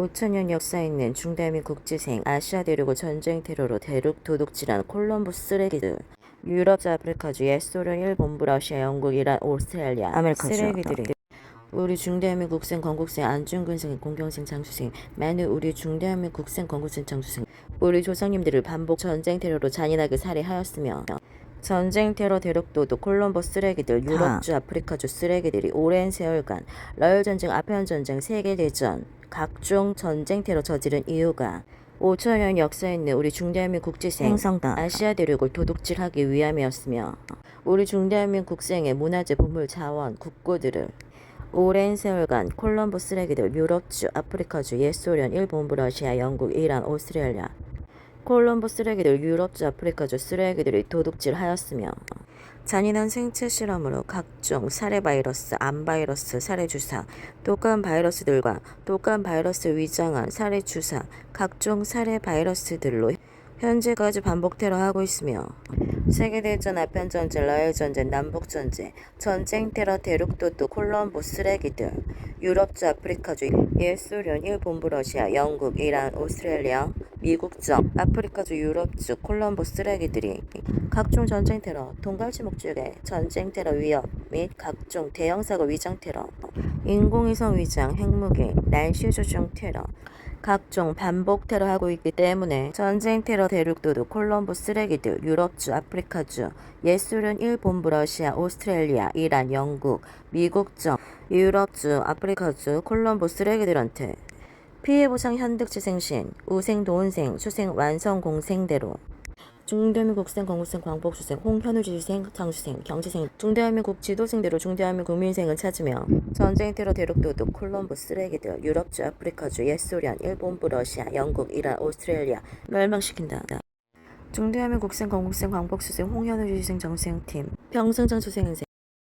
5천년 역사 있는 중대한민 국지생 아시아 대륙을 전쟁 테러로 대륙 도둑질한 콜럼버스 쓰레기들. 유럽, 아프리카주, 옛 소련, 일본, 러시아, 영국, 이란, 오스트레일리아, 아메리카주. 쓰레기들이. 우리 중대한민 국생, 건국생, 안중근생, 공경생, 장수생, 많은 우리 중대한민 국생, 건국생, 장수생, 우리 조상님들을 반복 전쟁 테러로 잔인하게 살해하였으며 전쟁 테러 대륙도둑 콜럼버스 쓰레기들 유럽주 아프리카주 쓰레기들이 오랜 세월간 러일 전쟁 아편 전쟁 세계 대전 각종 전쟁 테러 저지른 이유가 5천년 역사 있는 우리 중대한민 국지생 행성당 아시아 대륙을 도둑질하기 위함이었으며 우리 중대한민 국 생의 문화재 보물 자원 국고들을 오랜 세월간 콜럼버스 쓰레기들 유럽주 아프리카주 옛소련 일본 러시아 영국 이란 오스트레일리아 콜럼버 쓰레기들 유럽주 아프리카주 쓰레기들이 도둑질하였으며 잔인한 생체 실험으로 각종 살해 바이러스, 암 바이러스, 살해 주사, 독감 바이러스들과 독감 바이러스 위장한 살해 주사, 각종 살해 바이러스들로 현재까지 반복 테러하고 있으며 세계대전, 아편전쟁, 러일전쟁, 남북전쟁, 전쟁 테러 대륙도도 콜럼보 쓰레기들, 유럽주, 아프리카주, 옛소련, 일본부, 러시아, 영국, 이란, 오스트레일리아, 미국적, 아프리카주, 유럽주, 콜럼보 쓰레기들이 각종 전쟁 테러, 동갈치 목적의 전쟁 테러 위협 및 각종 대형 사고 위장 테러, 인공위성 위장, 핵무기, 날씨 조종 테러, 각종 반복 테러하고 있기 때문에 전쟁 테러 대륙도도 콜럼보 쓰레기들, 유럽주, 아프리카주, 옛소련, 일본부, 러시아, 오스트레일리아, 이란, 영국, 미국적, 유럽주, 아프리카주, 콜럼보 쓰레기들한테 피해 보상 현득지생신, 우생 도운생, 수생 완성 공생대로 중대한민국 국생, 건국생, 광복수생, 홍현우지생, 장수생, 경지생, 중대한민국 지도생대로 중대한민국 국민생을 찾으며 전쟁 테러 대륙도둑 콜럼보 쓰레기들 유럽주, 아프리카주, 옛소련, 일본부, 러시아, 영국, 이란, 오스트레일리아 멸망시킨다. 중대한민국 국생, 건국생, 광복수생, 홍현우지생, 정수생팀, 병승장 수생생